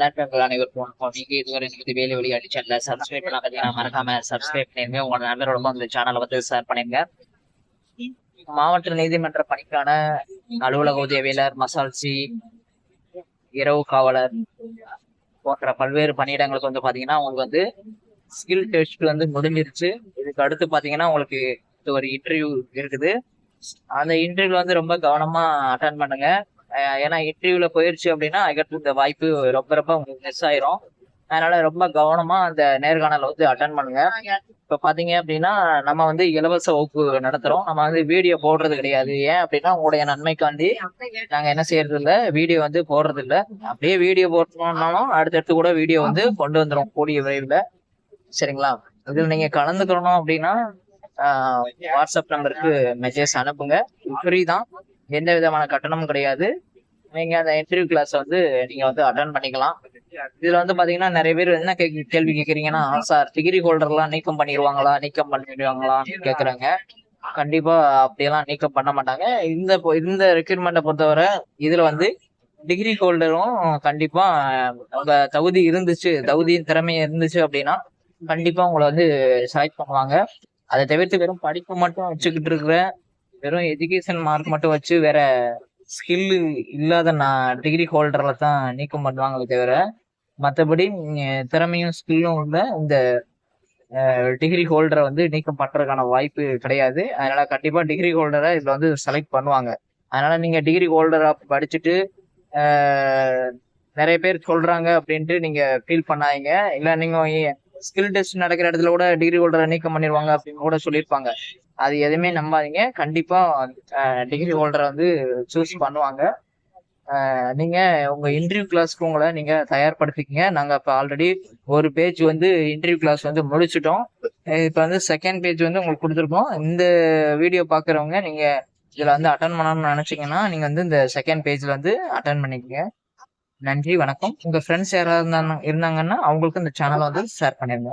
நண்பர்கள் அனைவருக்கும் வணக்கம். நீங்க இதுவரை இந்த வேலை வழிகாட்டி சேனல சப்ஸ்கிரைப் பண்ண பார்த்தீங்கன்னா மறக்காம சப்ஸ்கிரைப் பண்ணிருங்க. உங்க நண்பர்களுக்கும் அந்த சேனலை வந்து ஷேர் பண்ணிருங்க. மாவட்ட நீதிமன்ற பணிக்கான அலுவலக உதவியாளர் மசால்சி இரவு காவலர் போன்ற பல்வேறு பணியிடங்களுக்கு வந்து பாத்தீங்கன்னா உங்களுக்கு வந்து ஸ்கில் டெஸ்ட் வந்து முடிஞ்சிருச்சு. இதுக்கு அடுத்து பாத்தீங்கன்னா உங்களுக்கு இது ஒரு இன்டர்வியூ இருக்குது. அந்த இன்டர்வியூ வந்து ரொம்ப கவனமா அட்டன் பண்ணுங்க. ஏன்னா இன்டர்வியூல போயிருச்சு அப்படின்னா அதுக்கடுத்து இந்த வாய்ப்பு ரொம்ப ரொம்ப மிஸ் ஆயிரும். அதனால ரொம்ப கவனமா அந்த நேர்காணலை வந்து அட்டன் பண்ணுங்க. இப்ப பாத்தீங்க அப்படின்னா நம்ம வந்து இலவச வகுப்பு நடத்துறோம். நம்ம வந்து வீடியோ போடுறது கிடையாது. ஏன் அப்படின்னா உங்களுடைய நன்மைக்காண்டி நாங்க என்ன செய்யறது இல்ல வீடியோ வந்து போடுறது இல்ல அப்படியே வீடியோ போட்டோம்னாலும் அடுத்தடுத்து கூட வீடியோ வந்து கொண்டு வந்துடும் கூடிய விரைவில். சரிங்களா? இதுல நீங்க கலந்துக்கணும் அப்படின்னா வாட்ஸ்அப் நம்பருக்கு மெசேஜ் அனுப்புங்க. ஃப்ரீ தான். எந்த விதமான கட்டணமும் கிடையாது. நீங்கள் அந்த இன்டர்வியூ கிளாஸ் வந்து நீங்கள் வந்து அட்டன் பண்ணிக்கலாம். இதில் வந்து பார்த்தீங்கன்னா நிறைய பேர் என்ன கே கேள்வி கேட்குறீங்கன்னா சார் டிகிரி ஹோல்டர்லாம் நீக்கம் பண்ணிடுவாங்களா நீக்கம் பண்ணிடுவாங்களான்னு கேட்குறாங்க கண்டிப்பாக அப்படியெல்லாம் நீக்கம் பண்ண மாட்டாங்க. இந்த இந்த ரெக்யூர்மெண்ட்டை பொறுத்தவரை இதில் வந்து டிகிரி ஹோல்டரும் கண்டிப்பாக உங்கள் தகுதி இருந்துச்சு தகுதியின் திறமை இருந்துச்சு அப்படின்னா கண்டிப்பாக உங்களை வந்து செலக்ட் பண்ணுவாங்க. அதை தவிர்த்து வெறும் படிப்பு மட்டும் வச்சுக்கிட்டு இருக்கிற வெறும் எஜுகேஷன் மார்க் மட்டும் வச்சு வேற ஸ்கில் இல்லாத நான் டிகிரி ஹோல்டர்ல தான் நீக்கம் பண்ணுவாங்களே தவிர மற்றபடி திறமையும் ஸ்கில்லும் உள்ள இந்த டிகிரி ஹோல்டரை வந்து நீக்கம் பண்றதுக்கான வாய்ப்பு கிடையாது. அதனால கண்டிப்பா டிகிரி ஹோல்டரை இதுல வந்து செலக்ட் பண்ணுவாங்க. அதனால நீங்க டிகிரி ஹோல்டரா படிச்சுட்டு நிறைய பேர் சொல்றாங்க அப்படின்ட்டு நீங்க ஃபீல் பண்ணாதீங்க. இல்லை நீங்க ஸ்கில் டெஸ்ட் நடக்கிற இடத்துல கூட டிகிரி ஹோல்டரை நீக்கம் பண்ணிடுவாங்க அப்படின்னு கூட சொல்லியிருப்பாங்க. அது எதுவுமே நம்பாதீங்க. கண்டிப்பா டிகிரி ஹோல்டரை வந்து சூஸ் பண்ணுவாங்க. நீங்கள் நீங்க உங்க இன்டர்வியூ கிளாஸ்க்கு உங்களை நீங்க தயார்படுத்திக்கிங்க. நாங்க இப்போ ஆல்ரெடி ஒரு பேஜ் வந்து இன்டர்வியூ கிளாஸ் வந்து முடிச்சிட்டோம். இப்போ வந்து செகண்ட் பேஜ் வந்து உங்களுக்கு கொடுத்துருக்கோம். இந்த வீடியோ பாக்குறவங்க நீங்க இதுல வந்து அட்டன் பண்ணணும்னு நினைச்சீங்கன்னா நீங்க வந்து இந்த செகண்ட் பேஜ்ல வந்து அட்டன் பண்ணிக்கங்க. நன்றி வணக்கம். உங்க ஃப்ரெண்ட்ஸ் யாராவது இருந்தாங்க- இருந்தாங்கன்னா அவங்களுக்கு இந்த சேனலை வந்து ஷேர் பண்ணிருங்க.